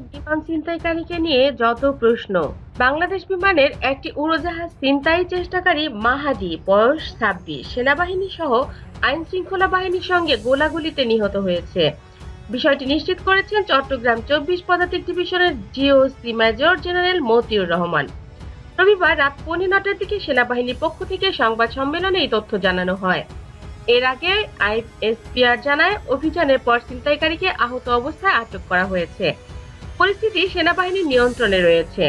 বিমান ছিনতাইকারীকে নিয়ে যত প্রশ্ন, বাংলাদেশ বিমানের একটি উড়োজাহাজ ছিনতাই চেষ্টাকারী মাহাদি, বয়স ছাব্বিশ। সেনাবাহিনী সহ আইন শৃঙ্খলা বাহিনীর সঙ্গে গোলাগুলিতে নিহত হয়েছে। বিষয়টি নিশ্চিত করেছেন চট্টগ্রাম চব্বিশ পদাতিক ডিভিশনের GOC major general Motiur Rahman. রবিবার রাত পৌনে নটার দিকে সেনাবাহিনীর পক্ষ থেকে সংবাদ সম্মেলনে এই তথ্য জানানো হয়। এর আগে আইএসপিআর জানায়, অভিযানের পর ছিনতাইকারীকে আহত অবস্থায় আটক করা হয়েছে। পরিস্থিতি সেনাবাহিনীর নিয়ন্ত্রণে রয়েছে।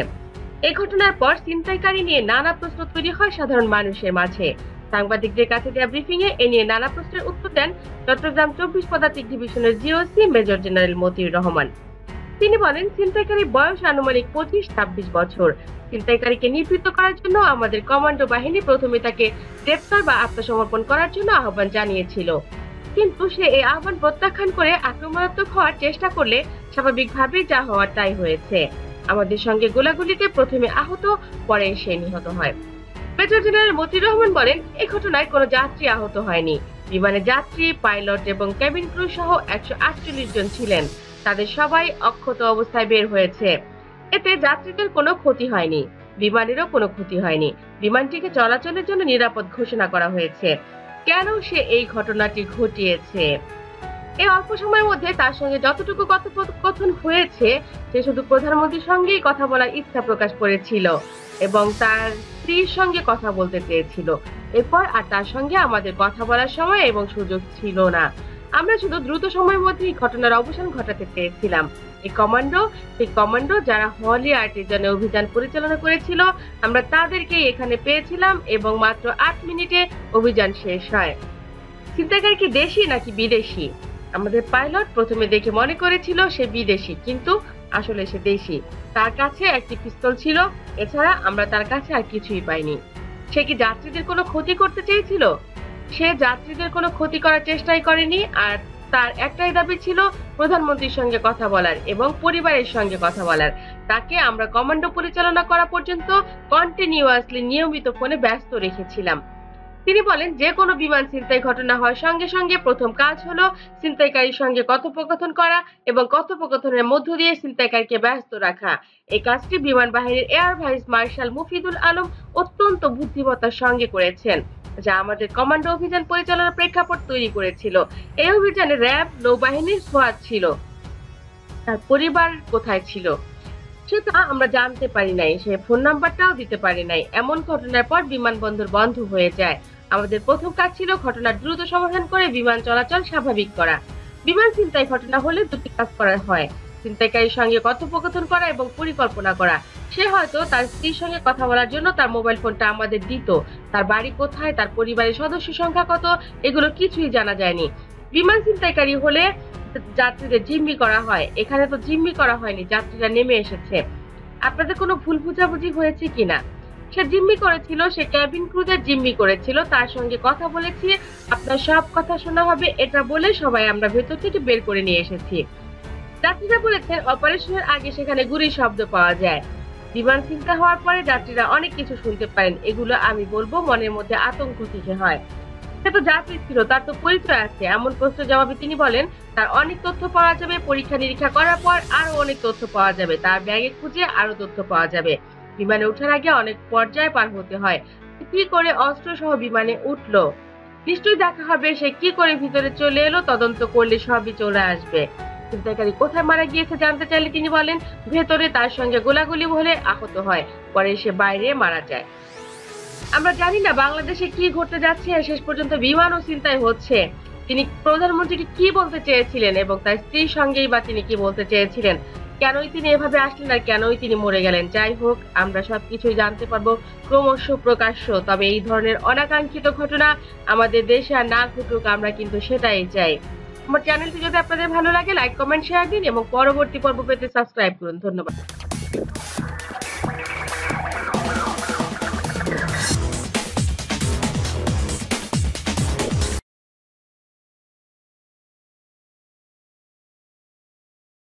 এ ঘটনার পর ছিনতাইকারী নিয়ে নানা প্রশ্ন তৈরি হয় সাধারণ মানুষের মাঝে। সাংবাদিকদের কাছে দেওয়া ব্রিফিং এ এ নিয়ে নানা প্রশ্নের উত্তর দেন চট্টগ্রাম চব্বিশ পদাতিক ডিভিশনের GOC major general Motiur Rahman. তিনি বলেন, ছিনতাইকারী বয়স আনুমানিক পঁচিশ, ছাব্বিশ বছর। ছিনতাইকারীকে নিবৃত্ত করার জন্য আমাদের কমান্ডো বাহিনী প্রথমে তাকে গ্রেপ্তার বা আত্মসমর্পণ করার জন্য আহ্বান জানিয়েছিল। কিন্তু সে এই আহ্বান প্রত্যাখ্যান করে আক্রমণাত্মক হওয়ার চেষ্টা করলে স্বাভাবিকভাবেই যা হওয়ার তাই হয়েছে। আমাদের সঙ্গে গোলাগুলিতে প্রথমে আহত, পরে সে নিহত হয়। মেজর জেনারেল মতিউর রহমান বলেন এই ঘটনায় কোনো যাত্রী আহত হয়নি। বিমানে যাত্রী, পাইলট এবং কেবিন ক্রু সহ একশো আটচল্লিশ জন ছিলেন। তাদের সবাই অক্ষত অবস্থায় বের হয়েছে। এতে যাত্রীদের কোনো ক্ষতি হয়নি। বিমানেরও কোনো ক্ষতি হয়নি। বিমানটিকে চলাচলের জন্য নিরাপদ ঘোষণা করা হয়েছে। কেন সে এই ঘটনাটি ঘটিয়েছে? এই অল্প সময়ের মধ্যে তার সঙ্গে যতটুকু কথোপকথন হয়েছে, সে শুধু প্রধানমন্ত্রীর সঙ্গেই কথা বলার ইচ্ছা প্রকাশ করেছিল এবং তার স্ত্রীর সঙ্গে কথা বলতে চেয়েছিল। এরপর আর তার সঙ্গে আমাদের কথা বলার সময় এবং সুযোগ ছিল না। আমরা শুধু দ্রুত সময়ের মধ্যে এই ঘটনার অবসান ঘটাতে চেয়েছিলাম এই কমান্ডো, সেই কমান্ডো যারা হলি আর্টিজানে অভিযান পরিচালনা করেছিল, আমরা তাদেরকে এখানে পেয়েছিলাম এবং মাত্র আট মিনিটে অভিযান শেষ হয়। ছিনতাইকারী কি দেশি নাকি বিদেশি? আমাদের পাইলট প্রথমে দেখে মনে করেছিল সে বিদেশি, কিন্তু আসলে সে দেশি। তার কাছে একটি পিস্তল ছিল, এছাড়া আমরা তার কাছে আর কিছুই পাইনি। সে কি যাত্রীদের কোনো ক্ষতি করতে চেয়েছিল? সে যাত্রীদের কোনো ক্ষতি করার চেষ্টাই করেনি, আর তার একটাই দাবি ছিল প্রধানমন্ত্রীর সঙ্গে কথা বলার এবং পরিবারের সঙ্গে কথা বলার। তাকে আমরা কমান্ডো পরিচালনা করা পর্যন্ত কন্টিনিউয়াসলি নিয়মিত ফোনে ব্যস্ত রেখেছিলাম। তিনি বলেন, যে কোনো বিমান ছিনতাই ঘটনা হয় সঙ্গে সঙ্গে প্রথম কাজ হলো ছিনতাইকারীর সঙ্গে কথোপকথন করা এবং কথোপকথনের মধ্য দিয়ে ছিনতাইকারীকে ব্যস্ত রাখা। এই কাজটি বিমান বাহিনীর air vice marshal Mufidul Alam অত্যন্ত বুদ্ধিমত্তার সঙ্গে করেছেন, যা আমাদের কমান্ডো অভিযান পরিচালনার প্রেক্ষাপট তৈরি করেছিল। এই অভিযানে র্যাব, নৌবাহিনীর সোয়াদ ছিল। তার পরিবার কোথায় ছিল? সেটা আমরা জানতে পারি নাই, সে ফোন নাম্বারটাও দিতে পারি নাই। এমন ঘটনার পর বিমানবন্দর বন্ধ হয়ে যায়। আমাদের প্রথম কাজ ছিল ঘটনার দ্রুত সমাধান করে বিমান চলাচল স্বাভাবিক করা। বিমান চিন্তায় ঘটনা হলে দুটি কাজ করা হয়। চিন্তাইকারীর সঙ্গে কথোপকথন করা এবং পরিকল্পনা করা। সে হয়তো তার স্ত্রীর সঙ্গে কথা বলার জন্য তার মোবাইল ফোনটা আমাদের দিত। তার বাড়ি কোথায়, তার পরিবারের সদস্য সংখ্যা কত, এগুলো কিছুই জানা যায়নি। বিমান চিন্তাইকারী হলে যাত্রীদের জিম্মি করা হয়। এখানে তো জিম্মি করা হয়নি, যাত্রীরা নেমে এসেছে। আপনাদের কোনো ভুল বুঝাবুঝি হয়েছে কিনা? সে জিম্মি করেছিল, সে ক্যাবিন ক্রুদের জিম্মি করেছিল, তার সঙ্গে কথা বলেছি, আপনার সব কথা শোনা হবে, এটা বলে সবাই আমরা ভেতর থেকে বের করে নিয়ে এসেছি। যাত্রীরা বলেছেন, অপারেশনের আগে সেখানে গুলির শব্দ পাওয়া যায়। বিমান চিন্তা হওয়ার পরে যাত্রীরা অনেক কিছু শুনতে পারেন, এগুলো আমি বলব, মনের মধ্যে আতঙ্ক থেকে হয়। সে তো যাত্রী ছিল তার তো পরিচয় আছে, এমন প্রশ্ন জবাবে তিনি বলেন, তার অনেক তথ্য পাওয়া যাবে পরীক্ষা নিরীক্ষা করার পর আরও অনেক তথ্য পাওয়া যাবে, তার ব্যাগে খুঁজে আরও তথ্য পাওয়া যাবে। বিমানে ওঠার আগে অনেক পর্যায়ে পার হতে হয়। কি করে অস্ত্র সহ বিমানে উঠল? নিশ্চয়ই দেখা হবে সে কি করে ভিতরে চলে এলো, তদন্ত করলে সবই চলে আসবে। ছিনতাইকারী কোথায় মারা গিয়েছে জানতে চাইলে তিনি বলেন, ভেতরে তার সঙ্গে গোলাগুলি হলে আহত হয়, পরে সে বাইরে মারা যায়। আমরা জানি না বাংলাদেশে কি ঘটতে যাচ্ছে শেষ পর্যন্ত বিমান ও চিন্তায় হচ্ছে। তিনি প্রধানমন্ত্রীকে কি বলতে চেয়েছিলেন এবং তার স্ত্রীর সঙ্গেই বা তিনি কি বলতে চেয়েছিলেন? কেনই তিনি এভাবে আসলেন আর কেনই তিনি মরে গেলেন? যাই হোক, আমরা সবকিছুই জানতে পারব ক্রমশ প্রকাশ্য, তবে এই ধরনের অনাকাঙ্ক্ষিত ঘটনা আমাদের দেশে আর না ঘটুক, আমরা কিন্তু সেটাই চাই। আমার চ্যানেলটি যদি আপনাদের ভালো লাগে, লাইক, কমেন্ট, শেয়ার দিন এবং পরবর্তী পর্ব পেতে সাবস্ক্রাইব করুন। ধন্যবাদ।